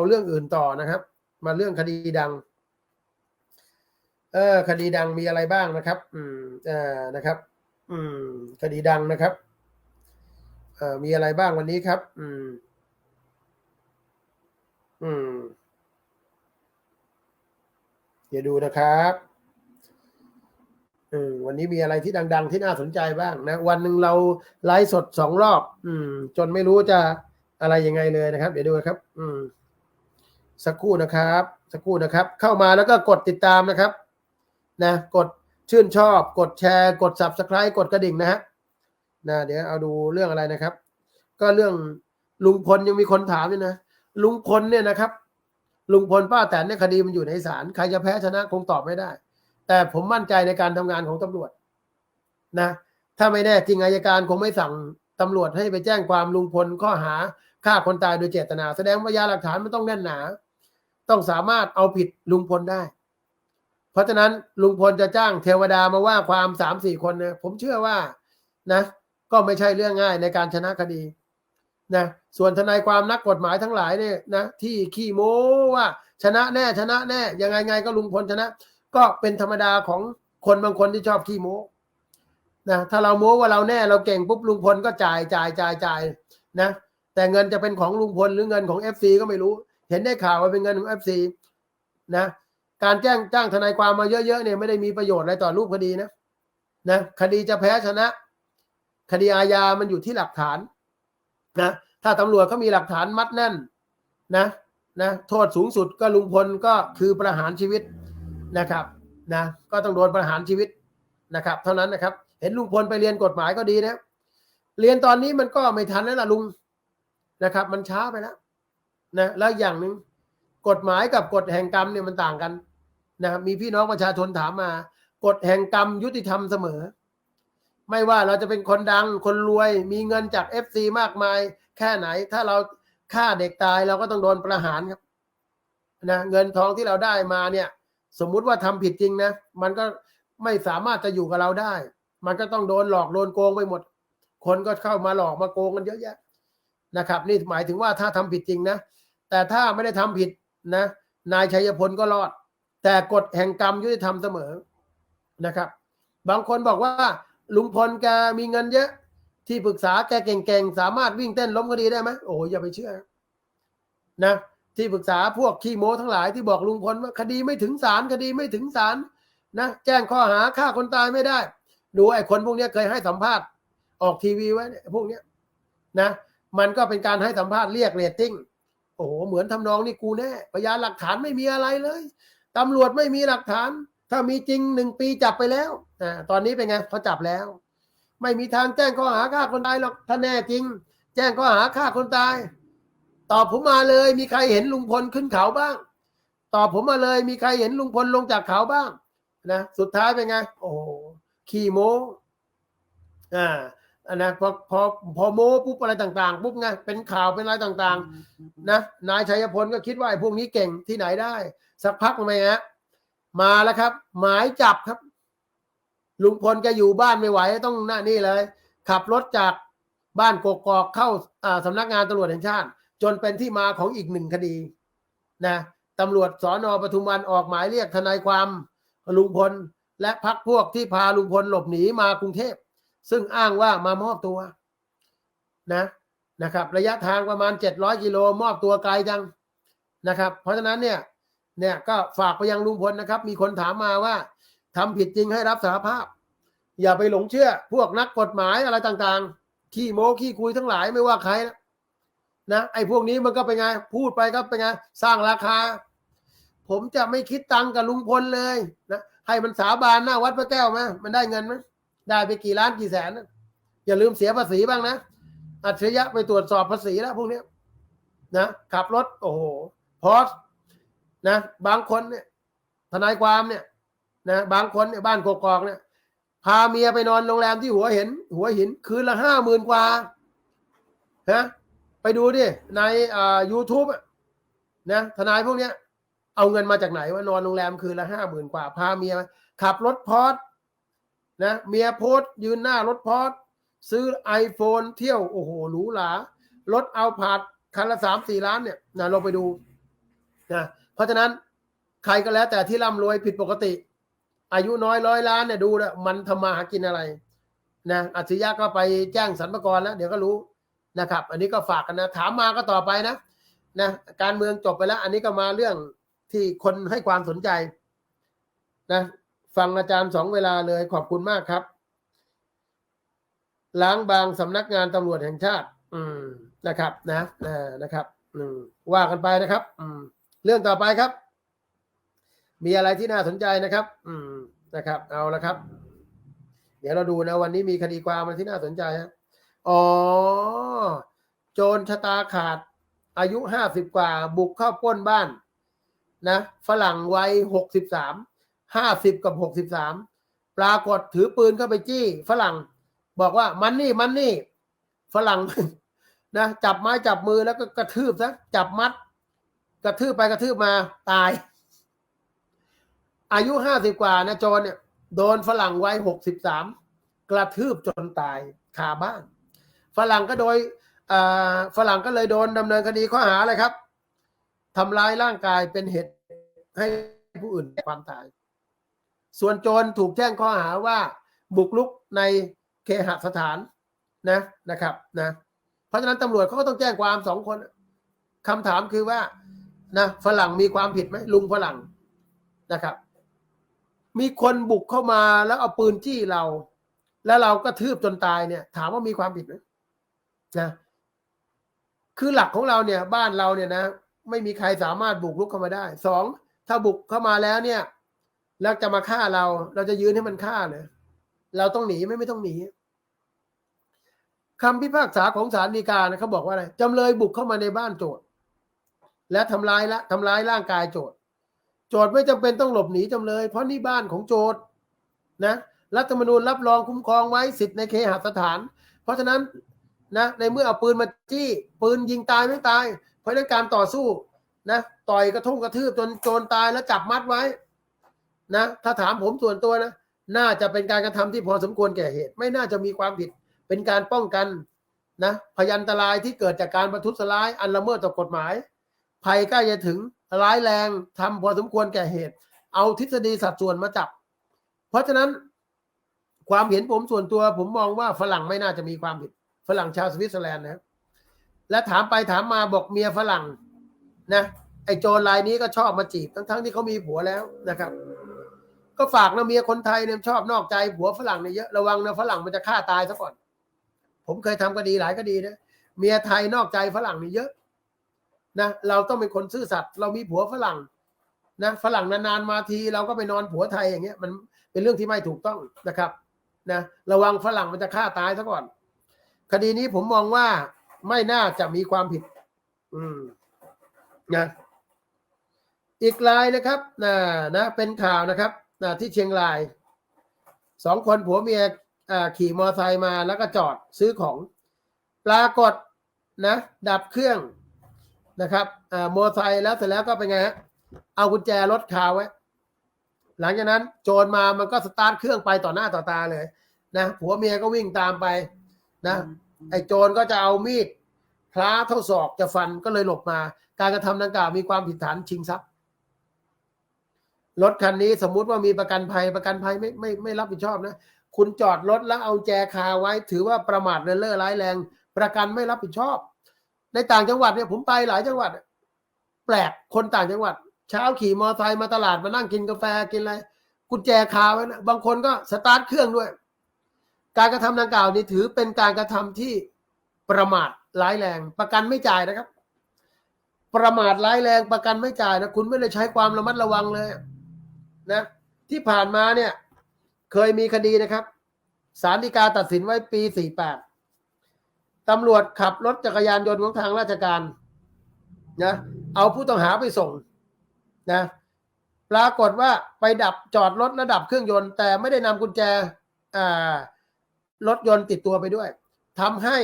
เอาเรื่องอื่นต่อนะครับ มาเรื่องคดีดัง เออ คดีดังมีอะไรบ้างนะครับ อืมเอ่อนะครับ อืม คดีดังนะครับ เอ่อมีอะไรบ้างวันนี้ครับ อืม อืมเดี๋ยวดูนะครับอืมวันนี้มีอะไรที่ดัง ๆ ที่น่าสนใจบ้างนะ วันหนึ่งเราไลฟ์สดสองรอบ อืม จนไม่รู้จะอะไรยังไงเลยนะครับ เดี๋ยวดูนะครับ อืม สักครู่นะครับ สักครู่นะครับ เข้ามาแล้วก็กดติดตามนะครับนะกดชื่นชอบ กดแชร์ กด subscribe กดกระดิ่งนะฮะนะเดี๋ยวเอาดูเรื่องอะไรนะครับ ก็เรื่องลุงพลยังมีคนถามเลยนะลุงพลเนี่ยนะครับ ลุงพลป้าแตนเนี่ยคดีมันอยู่ในศาลใครจะแพ้ชนะคงตอบไม่ได้ แต่ผมมั่นใจในการทำงานของตำรวจนะ ถ้าไม่แน่จริงอายการคงไม่สั่งตำรวจให้ไปแจ้งความลุงพลข้อหาฆ่าคนตายโดยเจตนา แสดงว่ายาหลักฐานมันต้องแน่นหนา ต้องสามารถเอาผิดลุงพลได้ เพราะฉะนั้นลุงพลจะจ้างเทวดามาว่าความสามสี่คนเนี่ยผมเชื่อว่านะ ก็ไม่ใช่เรื่องง่ายในการชนะคดีนะส่วนทนายความนักกฎหมายทั้งหลายเนี่ยนะที่ขี้โม้ว่า ชนะแน่ชนะแน่ยังไงไงก็ลุงพลชนะ ก็เป็นธรรมดาของคนบางคนที่ชอบขี้โม้นะถ้าเราโม้ว่าเราแน่เราเก่งปุ๊บลุงพลก็จ่ายจ่ายจ่ายจ่ายนะแต่เงินจะเป็นของลุงพลหรือเงินของ FC ก็ไม่รู้ เห็นได้ข่าวว่าเป็นเงินของ FC นะการแจ้งจ้างทนายความมาเยอะๆเนี่ยไม่ได้มีประโยชน์อะไรต่อรูปคดีนะนะคดีจะแพ้ชนะ คดีอาญามันอยู่ที่หลักฐานนะถ้าตำรวจเขามีหลักฐานมัดแน่นนะนะโทษสูงสุดก็ลุงพลก็คือประหารชีวิตนะครับนะก็ต้องโดนประหารชีวิตนะครับ เท่านั้นนะครับ เห็นลุงพลไปเรียนกฎหมายก็ดีนะ เรียนตอนนี้มันก็ไม่ทันแล้วล่ะลุงนะครับ มันช้าไปแล้ว นะแล้วอย่างหนึ่งกฎหมายกับกฎแห่งกรรมเนี่ยมันต่างกันนะครับมีพี่น้องประชาชนถามมา กฎแห่งกรรมยุติธรรมเสมอ ไม่ว่าเราจะเป็นคนดังคนรวย มีเงินจากเอฟซีมากมาย แค่ไหน ถ้าเราฆ่าเด็กตายเราก็ต้องโดนประหารครับนะเงินทองที่เราได้มาเนี่ย สมมุติว่าทำผิดจริงนะมันก็ไม่สามารถจะอยู่กับเราได้ มันก็ต้องโดนหลอกโดนโกงไปหมด คนก็เข้ามาหลอกมาโกงกันเยอะแยะนะครับ นี่หมายถึงว่าถ้าทำผิดจริงนะ แต่ถ้าไม่ได้ทำผิดนะ นายชัยพลก็รอด แต่กฎแห่งกรรมยุติธรรมเสมอนะครับ บางคนบอกว่า ลุงพลแกมีเงินเยอะ ที่ปรึกษาแกเก่งๆ สามารถวิ่งเต้นล้มคดีได้ไหมโอ้ยอย่าไปเชื่อนะที่ปรึกษาพวกขี้โม้ทั้งหลายที่บอกลุงพลว่าคดีไม่ถึงศาลคดีไม่ถึงศาลนะแจ้งข้อหาฆ่าคนตายไม่ได้ ดูไอ้คนพวกนี้เคยให้สัมภาษณ์ออกทีวีไว้พวกนี้นะมันก็เป็นการให้สัมภาษณ์เรียกเรตติ้ง โอ้โหเหมือนทำนองนี่กูแน่พยานหลักฐานไม่มีอะไรเลยตำรวจไม่มีหลักฐาน ถ้ามีจริงหนึ่งปีจับไปแล้วอตอนนี้เป็นไงเขาจับแล้ว ไม่มีทางแจ้งข้อหาฆ่าคนตายหรอกถ้าแน่จริง แจ้งข้อหาฆ่าคนตาย ตอบผมมาเลย มีใครเห็นลุงพลขึ้นเขาบ้าง ตอบผมมาเลย มีใครเห็นลุงพลลงจากเขาบ้างนะสุดท้ายเป็นไง โอ้โหขี่โมอ่า นนะพอพอพอโม้ปุ๊บอะไรต่างๆปุ๊บไงเป็นข่าวเป็นอะไรต่างๆ นะนายชัยพลก็คิดว่าไอ้พวกนี้เก่งที่ไหนได้ สักพักทำไมฮะมาแล้วครับ หมายจับครับ ลุงพลแกอยู่บ้านไม่ไหวต้องหน้านี่เลย ขับรถจากบ้านกกอกเข้าอ่าสำนักงานตำรวจแห่งชาติ จนเป็นที่มาของอีกหนึ่งคดีนะตำรวจสอนอปทุมวันออกหมายเรียกทนายความลุงพลและพักพวกที่พาลุงพลหลบหนีมากรุงเทพ ซึ่งอ้างว่ามามอบตัวนะนะครับ ระยะทางประมาณ 700กิโลมอบตัวไกลจังนะครับ เพราะฉะนั้นเนี่ยเนี่ยก็ฝากไปยังลุงพลนะครับ มีคนถามมาว่าทำผิดจริงให้รับสารภาพ อย่าไปหลงเชื่อ พวกนักกฎหมายอะไรต่างๆ ขี้โม้ขี้คุยทั้งหลายไม่ว่าใครนะนะไอ้พวกนี้มันก็เป็นไง พูดไปก็เป็นไง สร้างราคา ผมจะไม่คิดตังกับลุงพลเลยนะให้มันสาบานหน้าวัดพระแก้วไหมมันได้เงินไหม ได้ไปกี่ล้านกี่แสน อย่าลืมเสียภาษีบ้างนะ อัจฉริยะไปตรวจสอบภาษีแล้วพวกนี้นะขับรถ โอ้โหพอสนะ บางคนเนี่ยทนายความเนี่ยนะบางคนเนี่ยบ้านกกอกเนี่ย พาเมียไปนอนโรงแรมที่หัวเห็น หัวหิน คืนละห้าหมื่นกว่าฮะไปดูดิ ในอ่า YouTube นะทนายพวกเนี้ย เอาเงินมาจากไหนว่านอนโรงแรมคืนละห้าหมื่นกว่า พาเมียขับรถพอส นะเมียโพสยืนหน้ารถพอสซื้อ iPhone เที่ยวโอ้โหหรูหรารถเอาผาดคันละสามสี่ล้านเนี่ยนะลองไปดูนะเพราะฉะนั้นใครก็แล้วแต่ที่ร่ำรวยผิดปกติ อายุน้อยร้อยล้านเนี่ยดูแลมันทำมาหากินอะไรนะอัจฉริยะก็ไปแจ้งสรรพากรแล้ว เดี๋ยวก็รู้นะครับ อันนี้ก็ฝากกันนะ ถามมาก็ต่อไปนะนะการเมืองจบไปแล้ว อันนี้ก็มาเรื่องที่คนให้ความสนใจนะ ฟังอาจารย์สองเวลาเลยขอบคุณมากครับ ล้างบางสำนักงานตำรวจแห่งชาติ อืมนะครับนะนะนะครับ อืมว่ากันไปนะครับ อืม เรื่องต่อไปครับ มีอะไรที่น่าสนใจนะครับ อืมนะครับ เอาละครับ เดี๋ยวเราดูนะ วันนี้มีคดีความอะไรที่น่าสนใจฮะอ๋อ โจรชะตาขาด อายุห้าสิบกว่า บุกเข้าป้นบ้าน นะฝรั่งวัยหกสิบสาม ห้าสิบกับหกสิบสามปรากฏถือปืนเข้าไปจี้ ฝรั่ง บอกว่ามันนี่มันนี่ ฝรั่งนะจับไม้จับมือแล้วก็กระทืบซะจับมัด กระทืบไปกระทืบมาตาย อายุห้าสิบกว่านะโจรเนี่ยโดนฝรั่งวัยหกสิบสามกระทืบจนตายคาบ้าน ฝรั่งก็โดยฝรั่งก็เลยโดนดำเนินคดีข้อหาอะไรครับทำร้ายร่างกายเป็นเหตุให้ผู้อื่นความตาย ส่วนโจรถูกแจ้งข้อหาว่าบุกรุกในเคหสถานนะนะครับนะเพราะฉะนั้นตำรวจเขาก็ต้องแจ้งความสองคนคำถามคือว่านะฝรั่งมีความผิดไหมลุงฝรั่งนะครับ มีคนบุกเข้ามาแล้วเอาปืนจี้เรา แล้วเราก็ทืบจนตายเนี่ย ถามว่ามีความผิดไหมนะคือหลักของเราเนี่ย บ้านเราเนี่ยนะ ไม่มีใครสามารถบุกรุกเข้ามาได้สองถ้าบุกเข้ามาแล้วเนี่ย แล้วจะมาฆ่าเรา เราจะยืนให้มันฆ่าเลยเราต้องหนีไม่ไม่ต้องหนีคำพิพากษาของศาลฎีกานะเขาบอกว่าอะไรจำเลยบุกเข้ามาในบ้านโจทย์และทำร้ายละทำร้ายร่างกายโจทย์โจทย์ไม่จำเป็นต้องหลบหนีจำเลย เพราะนี่บ้านของโจทย์นะรัฐธรรมนูญรับรองคุ้มครองไว้สิทธิ์ในเคหสถาน เพราะฉะนั้นนะในเมื่อเอาปืนมาจี้ ปืนยิงตายไม่ตาย เพราะฉะนั้นการต่อสู้นะต่อยกระทุ่งกระทืบจนโจรตายแล้วจับมัดไว้ นะถ้าถามผมส่วนตัวนะ น่าจะเป็นการกระทำที่พอสมควรแก่เหตุ ไม่น่าจะมีความผิด เป็นการป้องกันนะพยันตรายที่เกิดจากการประทุษร้ายอันละเมิดต่อกฎหมาย ภัยใกล้จะถึงร้ายแรงทำพอสมควรแก่เหตุ เอาทฤษฎีสัดส่วนมาจับ เพราะฉะนั้นความเห็นผมส่วนตัวผมมองว่าฝรั่งไม่น่าจะมีความผิด ฝรั่งชาวสวิตเซอร์แลนด์นะและถามไปถามมาบอกเมียฝรั่งนะไอ้โจรรายนี้ก็ชอบมาจีบทั้งๆที่เขามีผัวแล้วนะครับ ก็ฝากนะเมียคนไทยเนี่ยชอบนอกใจผัวฝรั่งเนี่ยเยอะระวังนะฝรั่งมันจะฆ่าตายซะก่อน ผมเคยทำคดีหลายคดีนะเมียไทยนอกใจฝรั่งนี่เยอะนะเราต้องเป็นคนซื่อสัตย์เรามีผัวฝรั่งนะฝรั่งนานๆมาทีเราก็ไปนอนผัวไทยอย่างเงี้ย มันเป็นเรื่องที่ไม่ถูกต้องนะครับนะระวังฝรั่งมันจะฆ่าตายซะก่อน คดีนี้ผมมองว่าไม่น่าจะมีความผิด อืมนะอีกรายนะครับนะนะเป็นข่าวนะครับ นะที่เชียงรายสองคนผัวเมียอ่าขี่มอเตอร์ไซค์มาแล้วก็จอดซื้อของ ปรากฏนะ ดับเครื่องนะครับอ่ามอเตอร์ไซค์แล้วเสร็จแล้วก็เป็นไงฮะเอากุญแจรถคาไว้ หลังจากนั้นโจรมามันก็สตาร์ทเครื่องไปต่อหน้าต่อตาเลยนะผัวเมียก็วิ่งตามไปนะไอ้โจรก็จะเอามีดพล้าเท่าศอกจะฟันก็เลยหลบมา การกระทำดังกล่าวมีความผิดฐานชิงทรัพย์ รถคันนี้สมมุติว่ามีประกันภัยประกันภัยไม่ไม่ไม่รับผิดชอบนะ คุณจอดรถแล้วเอาแจคาไว้ ถือว่าประมาทเลินเล่อร้ายแรง ประกันไม่รับผิดชอบ ในต่างจังหวัดเนี่ยผมไปหลายจังหวัด แปลกคนต่างจังหวัด เช้าขี่มอเตอร์ไซค์มาตลาดมานั่งกินกาแฟกินอะไรกุญแจคาไว้นะบางคนก็สตาร์ทเครื่องด้วย การกระทำดังกล่าวนี้ถือเป็นการกระทำที่ประมาทร้ายแรง ประกันไม่จ่ายนะครับ ประมาทร้ายแรงประกันไม่จ่ายนะคุณไม่ได้ใช้ความระมัดระวังเลย นะที่ผ่านมาเนี่ยเคยมีคดีนะครับศาลฎีกาตัดสินไว้ปี 48ตำรวจขับรถจักรยานยนต์ของทางราชการนะเอาผู้ต้องหาไปส่งนะปรากฏว่าไปดับจอดรถและดับเครื่องยนต์ แต่ไม่ได้นำกุญแจรถยนต์ติดตัวไปด้วยทำให้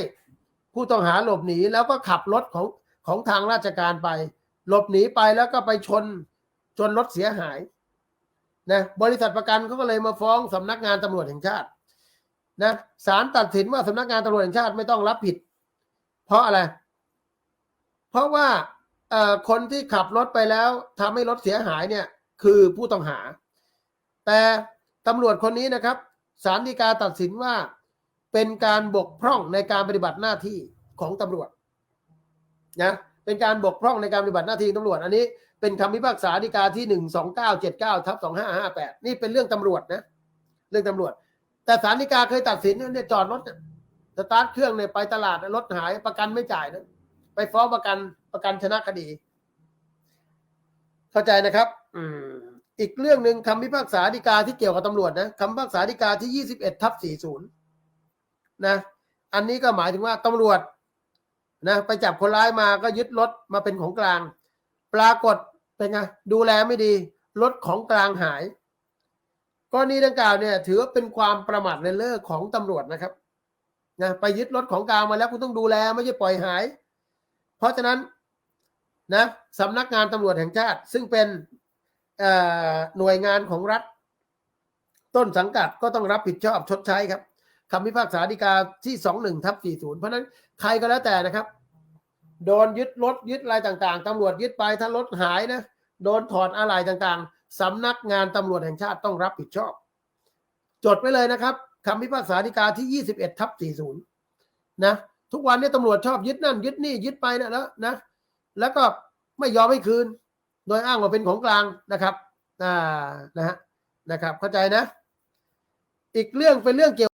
ผู้ต้องหาหลบหนีแล้วก็ขับรถของของทางราชการไป หลบหนีไปแล้วก็ไปชนจนรถเสียหาย นะบริษัทประกันเขาก็เลยมาฟ้องสำนักงานตำรวจแห่งชาตินะศาลตัดสินว่าสำนักงานตำรวจแห่งชาติไม่ต้องรับผิด เพราะอะไร เพราะว่าคนที่ขับรถไปแล้วทำให้รถเสียหายเนี่ย คือผู้ต้องหา แต่ตำรวจคนนี้นะครับศาลฎีกาตัดสินว่าเป็นการบกพร่องในการปฏิบัติหน้าที่ของตำรวจนะเป็นการบกพร่องในการปฏิบัติหน้าที่ตำรวจ อันนี้ เป็นคำพิพากษาฎีกาที่หนึ่งสองเก้าเจ็ดเก้าทับสองห้าห้าแปดนี่เป็นเรื่องตำรวจนะ เรื่องตำรวจ แต่ศาลฎีกาเคยตัดสินเนี่ยจอดรถเนี่ยสตาร์ทเครื่องเนี่ยไปตลาดรถหายประกันไม่จ่ายนะไปฟ้องประกันประกันชนะคดี เข้าใจนะครับ อืม อีกเรื่องหนึ่งคำพิพากษาฎีกาที่เกี่ยวกับตำรวจนะคำพิพากษาฎีกาที่21ทับ40นะ อันนี้ก็หมายถึงว่าตำรวจนะไปจับคนร้ายมาก็ยึดรถมาเป็นของกลาง ปรากฏเป็นไงดูแลไม่ดีรถของกลางหายกรณีดังกล่าวเนี่ยถือว่าเป็นความประมาทเลินเล่อของตำรวจนะครับนะไปยึดรถของกลางมาแล้วคุณต้องดูแลไม่ใช่ปล่อยหาย เพราะฉะนั้นนะสำนักงานตำรวจแห่งชาติ ซึ่งเป็นหน่วยงานของรัฐ ต้นสังกัดก็ต้องรับผิดชอบชดใช้ครับคำพิพากษาฎีกาที่สองหนึ่งทับสี่ศูนย์เพราะฉะนั้นใครก็แล้วแต่นะครับ โดนยึดรถยึดอะไรต่างๆตำรวจยึดไปถ้ารถหายนะโดนถอดอะไรต่างๆสำนักงานตำรวจแห่งชาติต้องรับผิดชอบ จดไว้เลยนะครับคำพิพากษาฎีกาที่ 21ทับ40 นะ ทุกวันนี้ตำรวจชอบยึดนั่น ยึดนี่ยึดไปนะแล้วนะ แล้วก็ไม่ยอมให้คืน โดยอ้างว่าเป็นของกลางนะครับอ่านะฮะนะครับ เข้าใจนะ อีกเรื่องเป็นเรื่องเกี่ยว